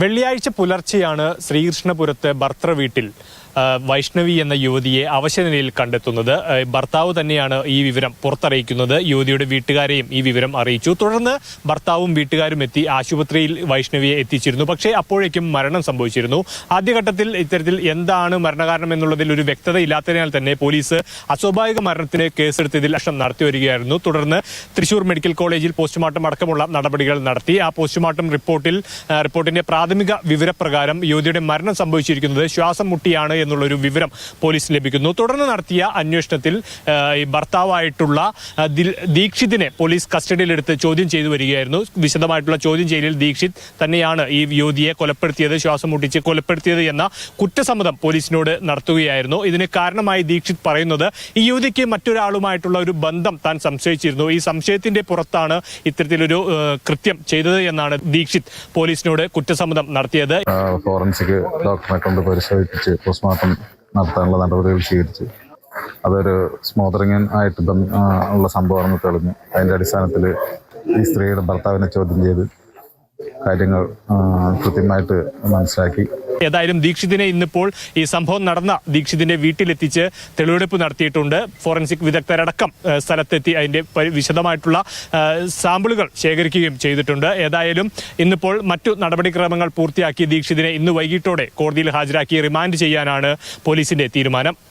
വെള്ളിയാഴ്ച പുലർച്ചെയാണ് ശ്രീകൃഷ്ണപുരത്ത് ഭർത്തൃ വീട്ടിൽ വൈഷ്ണവി എന്ന യുവതിയെ അവശനിലയിൽ കണ്ടെത്തുന്നത്. ഭർത്താവ് തന്നെയാണ് ഈ വിവരം പുറത്തറിയിക്കുന്നത്. യുവതിയുടെ വീട്ടുകാരെയും ഈ വിവരം അറിയിച്ചു. തുടർന്ന് ഭർത്താവും വീട്ടുകാരും എത്തി ആശുപത്രിയിൽ വൈഷ്ണവിയെ എത്തിച്ചിരുന്നു. പക്ഷേ അപ്പോഴേക്കും മരണം സംഭവിച്ചിരുന്നു. ആദ്യഘട്ടത്തിൽ ഇത്തരത്തിൽ എന്താണ് മരണകാരണം എന്നുള്ളതിൽ ഒരു വ്യക്തത ഇല്ലാത്തതിനാൽ തന്നെ പോലീസ് അസ്വാഭാവിക മരണത്തിന് കേസെടുത്തതിൽ അക്ഷം നടത്തി വരികയായിരുന്നു. തുടർന്ന് തൃശൂർ മെഡിക്കൽ കോളേജിൽ പോസ്റ്റ്മോർട്ടം അടക്കമുള്ള നടപടികൾ നടത്തി. ആ പോസ്റ്റ്മോർട്ടം റിപ്പോർട്ടിൽ റിപ്പോർട്ടിന്റെ പ്രാഥമിക വിവരപ്രകാരം യുവതിയുടെ മരണം സംഭവിച്ചിരിക്കുന്നത് ശ്വാസം മുട്ടിയാണ് എന്നുള്ളൊരു വിവരം പോലീസ് ലഭിക്കുന്നു. തുടർന്ന് നടത്തിയ അന്വേഷണത്തിൽ ഭർത്താവായിട്ടുള്ള ദീക്ഷിതിനെ പോലീസ് കസ്റ്റഡിയിലെടുത്ത് ചോദ്യം ചെയ്തു വരികയായിരുന്നു. വിശദമായിട്ടുള്ള ചോദ്യം ചെയ്യലിൽ ദീക്ഷിത് തന്നെയാണ് ഈ യുവതിയെ കൊലപ്പെടുത്തിയത് ശ്വാസം മുട്ടിച്ച് കൊലപ്പെടുത്തിയത് എന്ന കുറ്റസമ്മതം പോലീസിനോട് നടത്തുകയായിരുന്നു. ഇതിന് കാരണമായി ദീക്ഷിത് പറയുന്നത് ഈ യുവതിക്ക് മറ്റൊരാളുമായിട്ടുള്ള ഒരു ബന്ധം താൻ സംശയിച്ചിരുന്നു. ഈ സംശയത്തിന്റെ പുറത്താണ് ഇത്തരത്തിലൊരു കൃത്യം ചെയ്തത് എന്നാണ് ദീക്ഷിത് പോലീസിനോട് കുറ്റസമ്മതം നടത്തിയത്. ഫോറൻസിക് ഡോക്ടറെ കൊണ്ട് പരിശോധിപ്പിച്ച് പോസ്റ്റ്മോർട്ടം നടത്താനുള്ള നടപടികൾ സ്വീകരിച്ച്. അതൊരു സ്മോദറിംഗ് ആയിട്ട് ഉള്ള സംഭവമാണെന്ന് തെളിഞ്ഞു. അതിന്റെ അടിസ്ഥാനത്തിൽ ഈ സ്ത്രീയുടെ ഭർത്താവിനെ ചോദ്യം ചെയ്ത് കാര്യങ്ങൾ കൃത്യമായിട്ട് മനസ്സിലാക്കി. ഏതായാലും ദീക്ഷിതിനെ ഇന്നിപ്പോൾ ഈ സംഭവം നടന്ന ദീക്ഷിതിന്റെ വീട്ടിലെത്തിച്ച് തെളിവെടുപ്പ് നടത്തിയിട്ടുണ്ട്. ഫോറൻസിക് വിദഗ്ധരടക്കം സ്ഥലത്തെത്തി അതിന്റെ വിശദമായിട്ടുള്ള സാമ്പിളുകൾ ശേഖരിക്കുകയും ചെയ്തിട്ടുണ്ട്. ഏതായാലും ഇന്നിപ്പോൾ മറ്റു നടപടിക്രമങ്ങൾ പൂർത്തിയാക്കി ദീക്ഷിതിനെ ഇന്ന് വൈകിട്ടോടെ കോടതിയിൽ ഹാജരാക്കി റിമാൻഡ് ചെയ്യാനാണ് പോലീസിന്റെ തീരുമാനം.